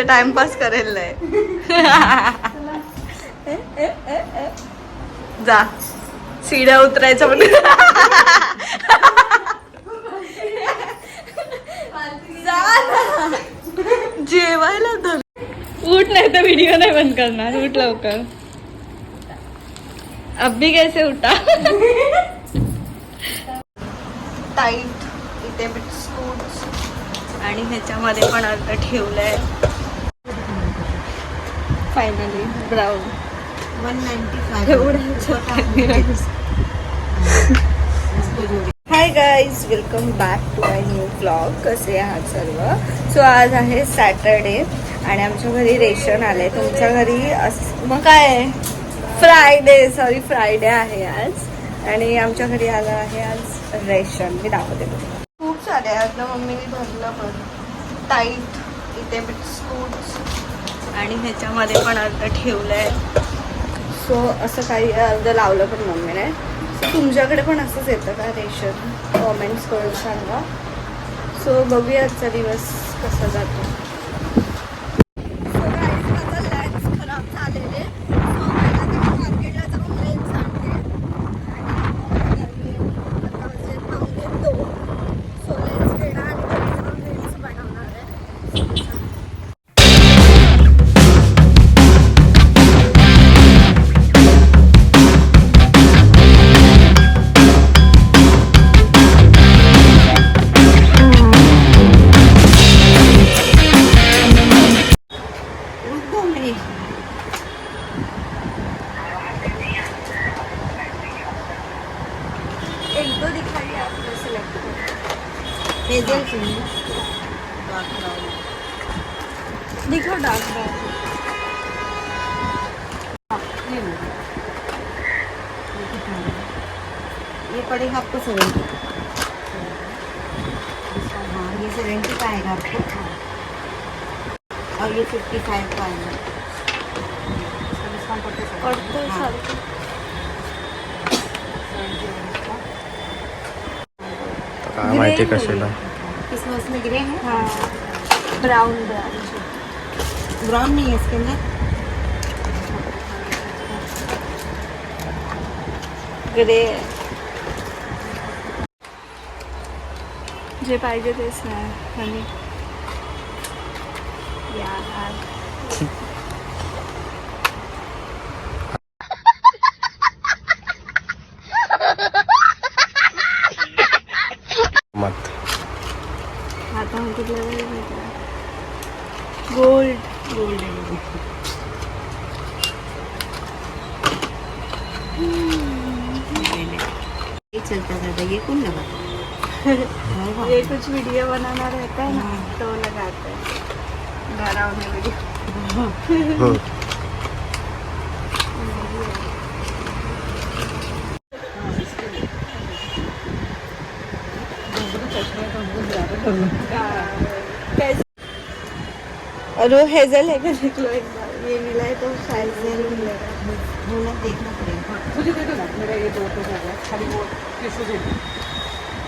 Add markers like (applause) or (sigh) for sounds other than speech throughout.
नुसतं टाइमपास करेल नाही जा. सीड्या उतरायचं म्हणून. जा ना. जेवायला धर उठ नाही तर व्हिडिओ नाही बंद करणार. उठ लवकर. अब्बी कैसे उठा? टाईट इथे बिस्कुट आणि ह्याच्यामध्ये पण अर्ध ठेवलंय. Finally brown one ninety hi guys welcome back to my new blog कसे आहात सर्व? सो आज आहे सॅटरडे आणि आमच्या घरी रेशन आलंय. तुमच्या घरी अस मग काय आहे? फ्रायडे सॉरी फ्रायडे आहे आज. आणि आमच्या घरी आलं आहे आज रेशन. मी दाखवते. खूप सारे आहेत ना मम्मीने भरलं पण. टाईट इथे बिस्कुट आणि ह्याच्यामध्ये पण अर्ध ठेवलंय. सो असं काही अर्ध लावलं पण मम्मीने सो तुमच्याकडे पण असंच येतं का रेशन? कॉमेंट्स करून सांगा. सो बघूया आजचा दिवस कसा जातो. सेवेंटी का आएगा और ये फिफ्टी फाइव का। तो काय माहिती कशाला इसमें उसमें ग्रे है? हाँ। ब्राउन ब्राउन ब्राउन नहीं है इसके अंदर। ग्रे जे पाहिजे तेच नाही आणि या (laughs) मत आता कुठल्या गोल्ड गोल्ड है ये चलता रहता है ये कौन लगा ये कुछ वीडियो बनाना रहता है ना तो लगाते हैं। डरावने वीडियो हो। कैसे और वो हेजल है का देख लो एक बार। ये मिला है तो साइज नहीं मिलेगा होना देखना पड़ेगा। ये रखिए finally brown one ninety five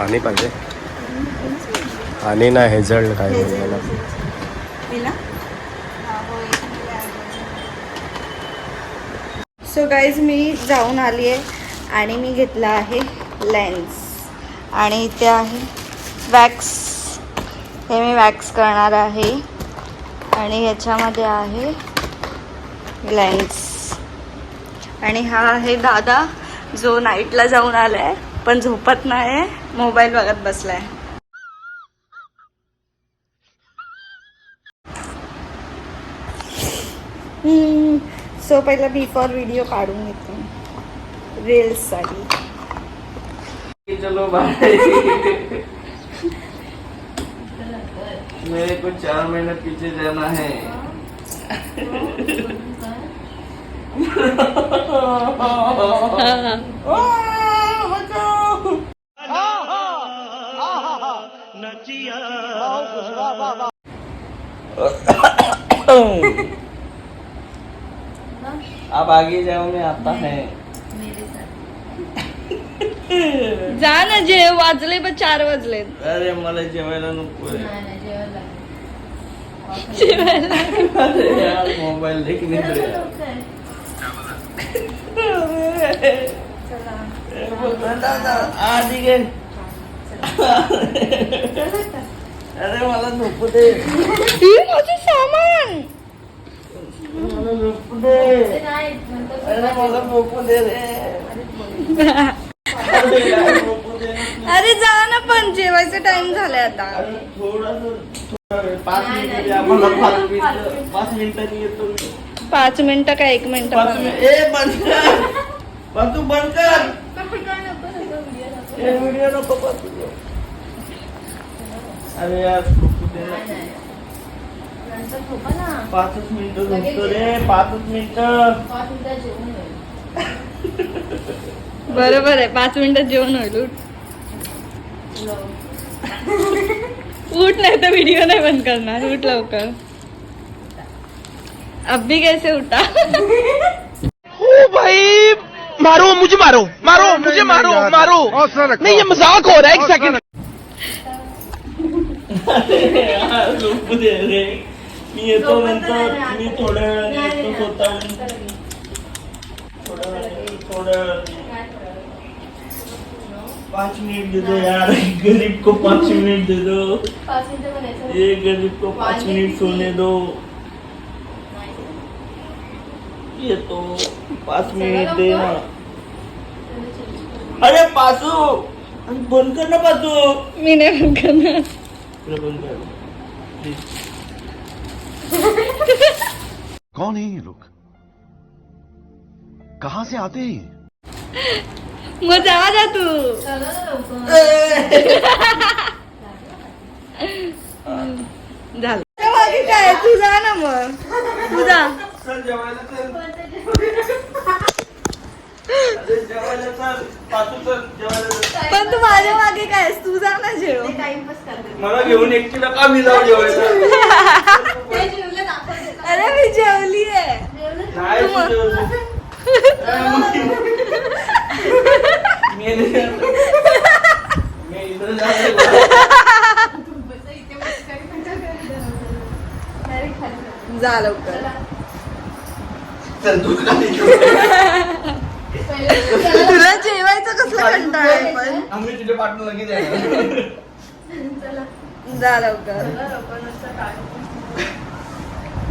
आणि पाहिजे. आणि नाही हेजल काय सो गाईज मी जाऊन आली आहे आणि मी घेतला आहे लेन्स आणि इथे आहे वॅक्स हे मी वॅक्स करणार आहे. आणि ह्याच्यामध्ये आहे लेन्स आणि हा आहे दादा जो नाईटला जाऊन आलाय. पण झोपत नाही मोबाईल बघत बसलाय सो पहिला बिफोर व्हिडिओ काढून घेतो रील्ससाठी चलो भाई मेरे को चार महीने पीछे जाना है. (laughs) आप आगे जाओ मैं आता है (laughs) जा ना जे वाजले पण चार वाजले. अरे मला जेवायला नको मोबाईल देखने दे आधी गे (laughs) अरे मला झोपू दे. माझं सामान. मला झोपू दे. अरे मला झोपू दे रे. अरे जा ना पण जेवायचा टाइम झालाय आता. थोडंसं पाच मिनिटं पाच मिनिटं. पाच मिनिटांनी येतो मी पाच मिनिटं का एक मिनिट पाच मिनिट. ए बंद कर. पाचू बंद कर. व्हिडिओ नको अरे यार. पाचच मिनिटं झोपतो रे पाचच मिनिटं। बरोबर आहे पाच मिनिटात जेवण होईल उठ. उठ नाही तर व्हिडिओ नाही बंद करणार उठ लवकर. अभी कैसे उठा? ओ भाई मारो मुझे मारो मारो मुझे मारो मारो। नहीं ये मज़ाक हो रहा है एक सेकंड झोपू दे रे मी येतो नंतर मी थोड्या वेळाने येतो स्वतःहून थोड्या वेळाने थोड्या वेळाने पाँच मिनट दे दो यार गरीब को पाँच मिनट दे दो ये गरीब को पाँच मिनट सोने दो ये तो पाँच मिनट दे ना अरे अरे बंद कर ना पाचू मी नाही बंद करणार. (laughs) कौन है ये लोग? कहां से आते हैं ये? मग जावा (laughs) जा तू झालं बाकी काय तू जा ना मग। तू जा। पण तू माझ्या मागे काय? तू जा ना जेव. मला घेऊन एकटीला का मी जाऊ जेवायला? (laughs) अरे मी जेवली जाते. जा. लवकर चल तू खाली जेव. तुला जेवायचं कसलं कंटाळा आहे पण. आम्ही लगेच येणार. (laughs) जा लवकर.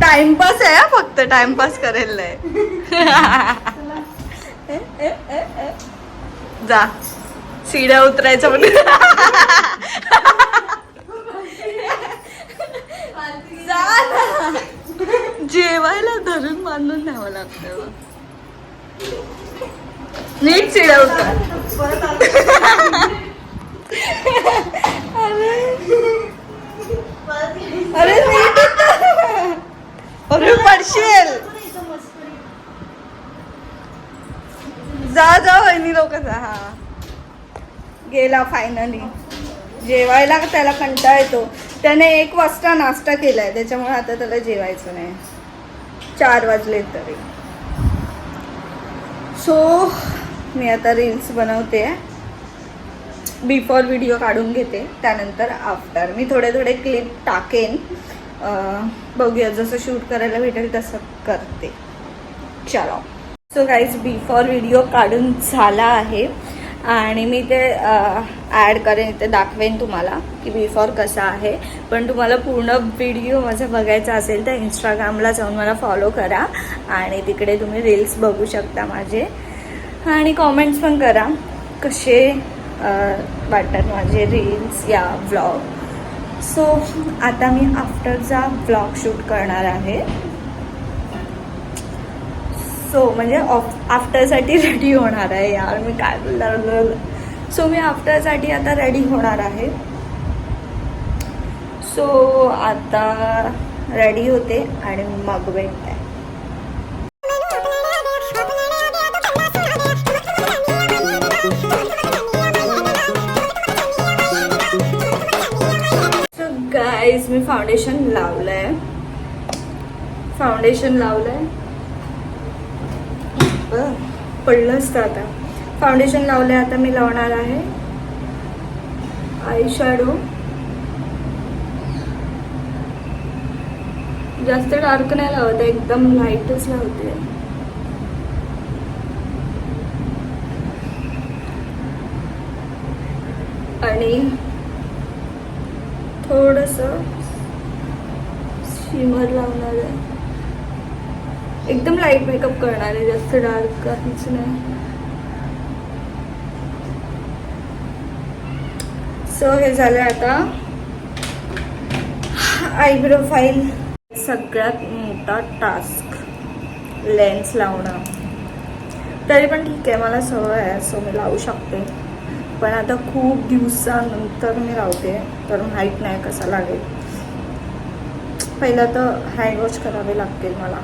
टाइमपास आहे हा फक्त. टाइमपास करेल नाही जा. सीड्या उतरायचं पण जा ना. जेवायला धरून बांधून न्यावं लागतं. नीट सीड्या अरे नीट अरे पडशील. जा जा वहिनी लोक जा हा. गेला फायनली जेवायला त्याला कंटाळा येतो. त्याने एक वाजता नाश्ता केलाय त्याच्यामुळे आता त्याला जेवायचं नाही. चार वाजले तरी. सो मी आता रील्स बनवते. बिफोर व्हिडिओ काढून घेते त्यानंतर आफ्टर मी थोडे थोडे क्लिप टाकेन. बघूया जसं शूट करायला भेटेल तसं करते. चलो. सो गाईज बिफोर व्हिडिओ काढून झाला आहे. आणि मी ते ॲड करेन इथे दाखवेन तुम्हाला की बिफोर कसा आहे. पण तुम्हाला पूर्ण व्हिडिओ माझा बघायचा असेल तर इंस्टाग्रामला जाऊन मला फॉलो करा. आणि तिकडे तुम्ही रील्स बघू शकता माझे. आणि कॉमेंट्स पण करा. कसे वाटतात माझे रील्स या व्लॉग सो आता मी आफ्टरचा व्लॉग शूट करणार आहे. सो म्हणजे ऑफ आफ्टरसाठी रेडी होणार आहे यार. मी काय बोलणार सो मी आफ्टरसाठी आता रेडी होणार आहे. सो आता रेडी होते आणि मग भेटते. गाईज मी फाउंडेशन आहे फाउंडेशन लावलं आहे पडलं असतं आता. फाउंडेशन लावलं आहे आता मी लावणार आहे. आय शॅडो जास्त डार्क नाही लावत आहे, एकदम लाईटच लावते. आणि थोडस शिमर लावणार आहे. एकदम लाइट मेकअप करणार आहे जास्त डार्क काहीच नाही. सो हे झालं आता आयब्रो फाईल सगळ्यात मोठा टास्क लेन्स लावणं. तरी पण ठीक आहे मला सवय आहे सो मी लावू शकते. पण आता खूप दिवसानंतर मी लावते तर माहीत नाही कसा लागेल? पहिलं तर हँडवॉश करावे लागतील मला.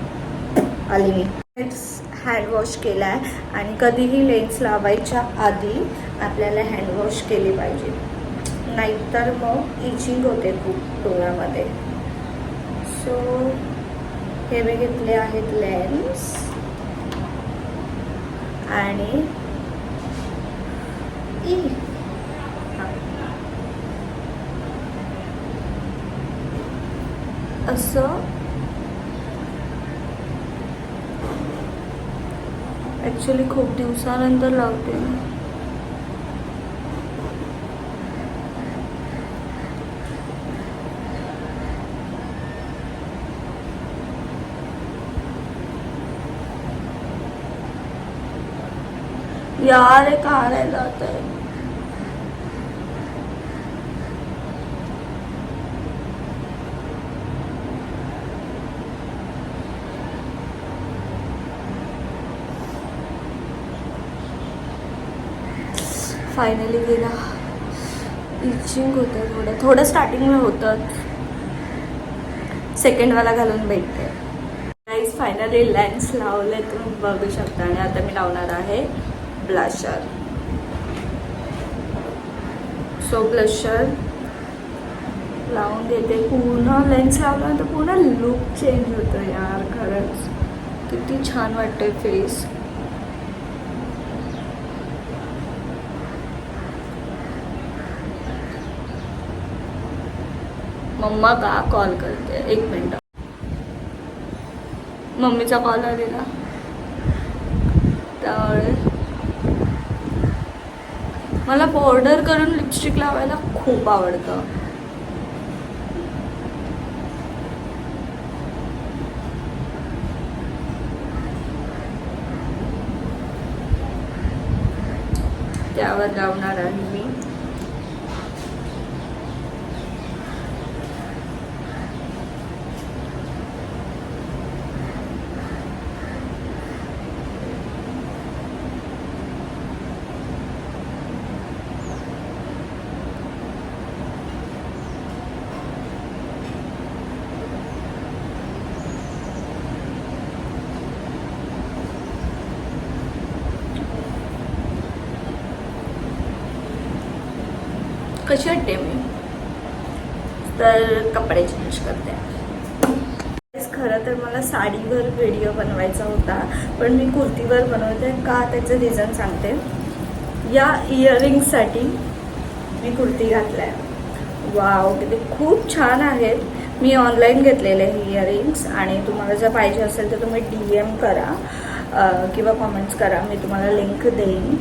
आली मी. हँडवॉश केला आहे आणि कधीही लेन्स लावायच्या आधी आपल्याला हँडवॉश केली पाहिजे. नाहीतर मग इचिंग होते खूप डोळ्यामध्ये. सो हे मी घेतले आहेत लेन्स आणि असं ॲक्च्युली खूप लावते. यार कहाँ रह जाता है फायनली गेला. इचिंग होतं थोडं. थोडं स्टार्टिंगला होतं. सेकंडवाला घालून भेटते गाईज फायनली लेन्स लावले तुम्ही बघू शकता आणि आता मी लावणार आहे ब्लशर सो ब्लशर लावून घेते. पूर्ण लेन्स लावला तर पूर्ण लुक चेंज होतं यार खरंच. किती छान वाटतंय फेस मम्मा का कॉल करते. एक मिनट. मम्मीचा कॉल आलेला. त्यामुळे मला बॉर्डर करून लिपस्टिक लावायला खूप आवडतं. त्यावर लावणार आहे मी कशी वाटते मी? तर कपडे चेंज करते. खरं तर मला साडीवर व्हिडिओ बनवायचा होता पण मी कुर्तीवर बनवते का त्याचं रिझन सांगते? या इयरिंगसाठी मी कुर्ती घातलाय. वाव किती खूप छान आहेत. मी ऑनलाईन घेतलेले हे इयरिंग्स आणि तुम्हाला जर पाहिजे असेल तर तुम्ही डी एम करा किंवा कॉमेंट्स करा. मी तुम्हाला लिंक देईन.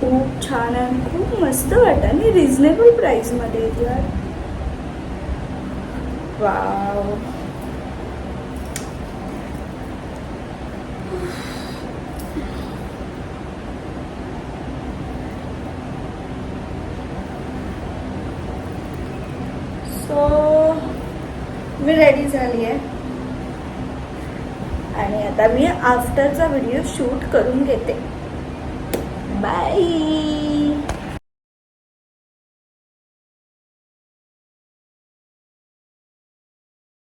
खूप छान आहे आणि खूप मस्त वाटत आणि रिझनेबल प्राईसमध्ये यार वाव सो मी रेडी झाली आहे. आणि आता मी आफ्टरचा व्हिडिओ शूट करून घेते. Bye!